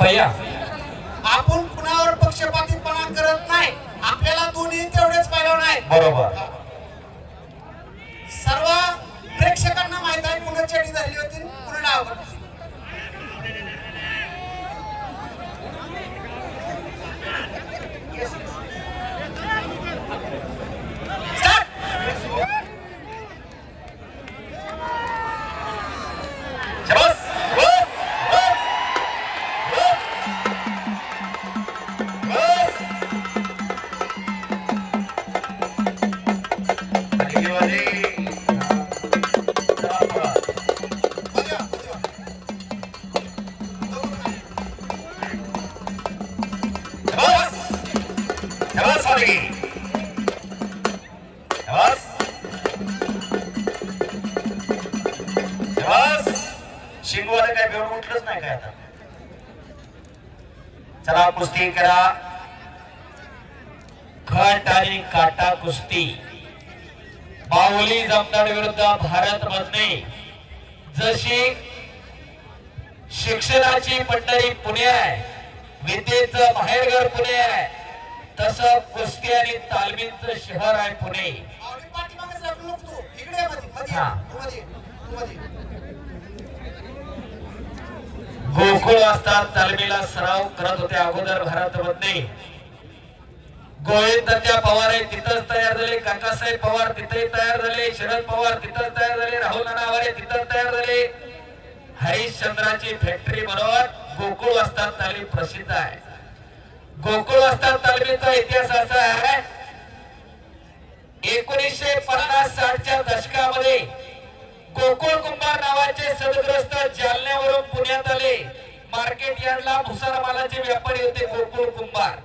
भैया. आपण कुणावर पक्षपातीपणा करत नाही? आपल्याला दोन्ही तेवढेच पैलवान आहेत बरोबर. सर्व प्रेक्षकांना माहीत आहे पुन्हा चेडी झाली होती पुन्हा डाव शाबास, वाले. शाबास. शाबास. शिंगवाला काय बेवड उठलंच नाही काय आता चला कुस्ती करा खट आणि काटा कुस्ती बाहुली जमदार विरुद्ध भारत मधने जशी शिक्षणाची पंढरी पुणे आहे विद्येचं माहेरघर पुणे आहे तसं कुस्ती आणि तालमीचं शहर आहे पुणे. गोकुळ असतात तालमीला सराव करत होते अगोदर भारतमध्ये गोविंद त्या पवार आहे तिथंच तयार झाले काकासाहेब पवार तिथेही तयार झाले शरद पवार तिथंच तयार झाले राहुल नाना आवारे तिथंच तयार झाले. हरिश्चंद्राची फॅक्टरी म्हणून गोकुळ असतात तालीम प्रसिद्ध आहे. गोकुळ असतात तालमीचा इतिहास असा आहे. एकोणीसशे पन्नास साठच्या दशकामध्ये गोकुळ कुंभार नावाचे सदग्रस्त जालन्यावरून पुण्यात आले. मार्केट यार्डला भुसार मालाचे व्यापारी होते गोकुळ कुंभार.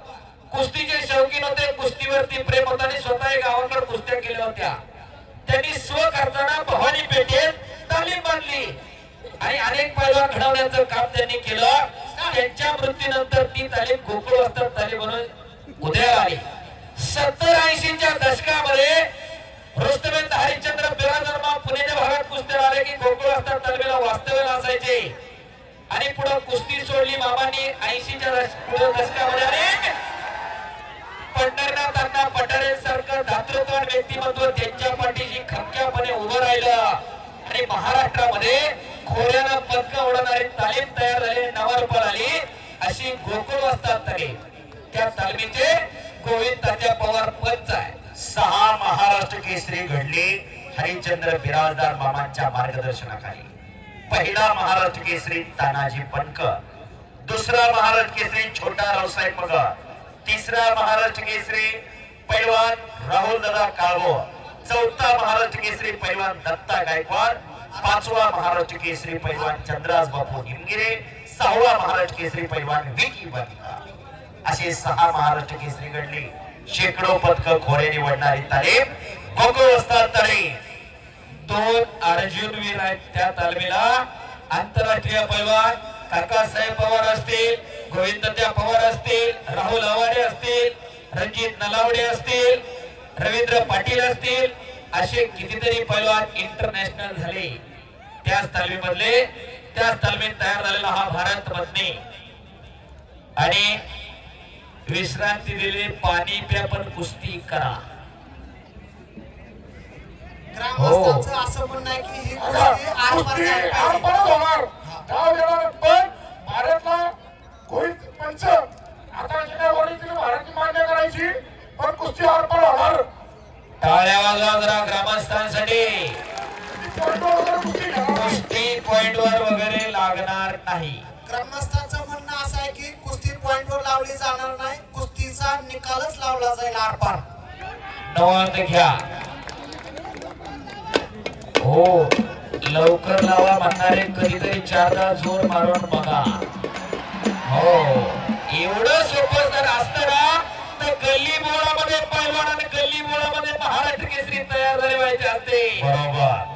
कुस्तीचे शौकीन होते कुस्तीवरती प्रेम होता आणि स्वतः गावाकडे कुस्त्या केल्या होत्या. त्यांनी स्वखर्चाना भवानी पेठेत तालीम बांधली. आणि अनेक पैलवान घडवण्याचं काम त्यांनी केलं. त्यांच्या मृत्यूनंतर ती तालीम गोकुळ असतात तालीम म्हणून उदयाला आली. सत्तर ऐंशीच्या दशकामध्ये रुस्तमेंद हरिश्चंद्र बिराजर्मा पुण्याच्या भागात कुस्त्या आले की गोकुळ असतात तालमीला वास्तव्याला असायचे आणि पुढे कुस्ती सोडली मामांनी ऐंशीच्या पुढे दशकामध्ये. आणि पंढरनाथ अण्णा पठारे सारखं दातृत्वान व्यक्तिमत्व त्यांच्या पाठीशी खमक्यापणे उभं राहिलं. आणि महाराष्ट्रामध्ये खोऱ्यानं पदक उडवणारी तालीम तयार झाली नवारपळ आली. अशी गोकुळ असतात तरी. त्या तालमीचे गोविंद तात्या पवार पंच आहे. सहा महाराष्ट्र केसरी घडली. हरिश्चंद्र बिराजदार मामांच्या मार्गदर्शनाखाली. पहिला महाराष्ट्र केसरी तानाजी पणक दुसरा महाराष्ट्र केसरी छोटा रावसाहेब मगर. तिसरा महाराष्ट्र केसरी पैलवान राहुल दादा काळवो चौथा महाराष्ट्र केसरी पैलवान दत्ता गायकवाड. पाचवा महाराष्ट्र केसरी पैलवान चंद्रास बापू निमगिरे सहावा महाराष्ट्र केसरी पैलवान विकी बंदिका असे सहा महाराष्ट्र केसरी घडले. शेकडो पदक खोरे निवडणारी तालीम गोकुळ असतात तालीम दोन अर्जुन वीर आहेत त्या तालमीला. आंतरराष्ट्रीय पैलवान काकासाहेब पवार असतील गोविंद त्या पवार असतील राहुल आवाडे असतील रणजित नलावडे असतील रवींद्र पाटील असतील असे कितीतरी पैलवान इंटरनॅशनल झाले. त्याच तालमीमधले त्याच तालमीत तयार झालेला हा भारत रत्ने. आणि विश्रांती दिली पाणी प्या पण कुस्ती करा. ग्रामस्थांचं असं म्हणणं आहे की ही कुस्ती होणार. पॉइंट वर वगैरे लागणार नाही. ग्रामस्थांचं म्हणणं असं आहे की कुस्ती पॉइंट वर लावली जाणार नाही कुस्तीचा निकालच लावला जाईल आरपार. नोंद घ्या. हो लवकर लावा म्हणणारे कधीतरी चारदा जोर मारून बघा. हो एवढं सोपं जर असतं ना तर गल्ली बोळामध्ये पैलवान आणि गल्ली बोळामध्ये महाराष्ट्र केसरी तयार झाले पाहिजे असते. बरोबर.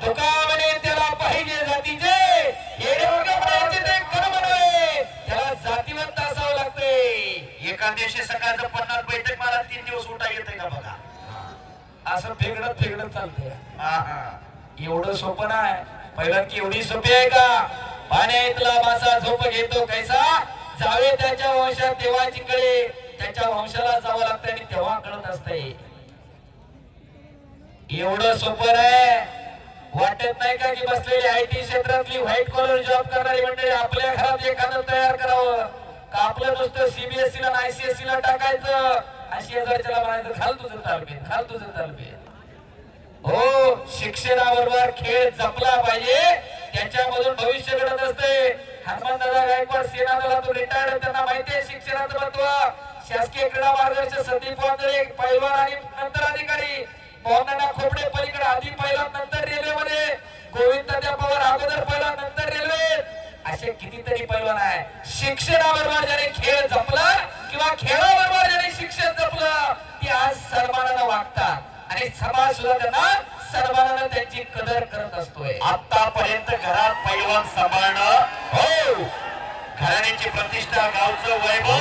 दिवशी सकाळचं पन्नास बैठक मला तीन दिवस उठा येते का बघा? असं फेगडत फेगडत चालतंय. एवढं सोपं नाही. पहिल्यांदा एवढी सोपी आहे का? पाण्यातला मासा झोप घेतो कैसा? जावे त्याच्या वंशात देवाजीकडे त्याच्या वंशाला जावं लागतं आणि तेव्हा कळत असतंय. एवढं सोपं आहे वाटत नाही का की बसलेली आयटी क्षेत्रातली व्हाईट कॉलर जॉब करणारी मंडळी आपल्या घरात एखादं तयार करावं? आपलं नुसतं सीबीएसई ला आयसीएसई ला टाकायचं. अशी हजारच्याला म्हणायचं घाल तुझं तालमीत घाल तुझं तालमीत हो शिक्षणाबरोबर खेळ जपला पाहिजे. त्याच्यामधून भविष्य घडत असते हनुमंतदादा गायकवाड सेना दला तो रिटायर्ड त्यांना माहिती आहे शिक्षणाचं महत्त्व शासकीय क्रीडा मार्गदर्शक संदीप वांजळे पैलवान आणि नंतर अधिकारी. मोहनना खोपडे पलीकडे आधी पैलवान नंतर रेल्वेमध्ये गोविंद त्या पवार शिक्षणाबरोबर ज्याने खेळ जपला किंवा खेळाबरोबर ज्याने शिक्षण जपलं ते आज सन्मानानं वागतात. आणि समाज सुद्धा त्यांना सन्मानानं त्यांची कदर करत असतोय. आतापर्यंत घरात पैलवान सांभाळणं हो! घराण्याची प्रतिष्ठा गावचं वैभव.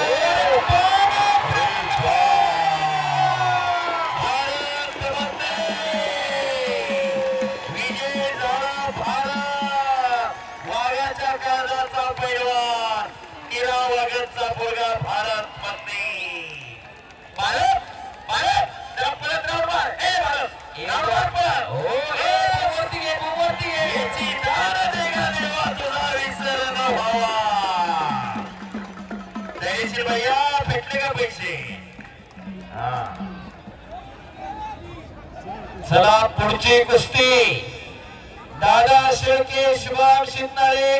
भारत. चला पुढची कुस्ती. दादा शेळके शुभम शिंदे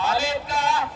आलेत का?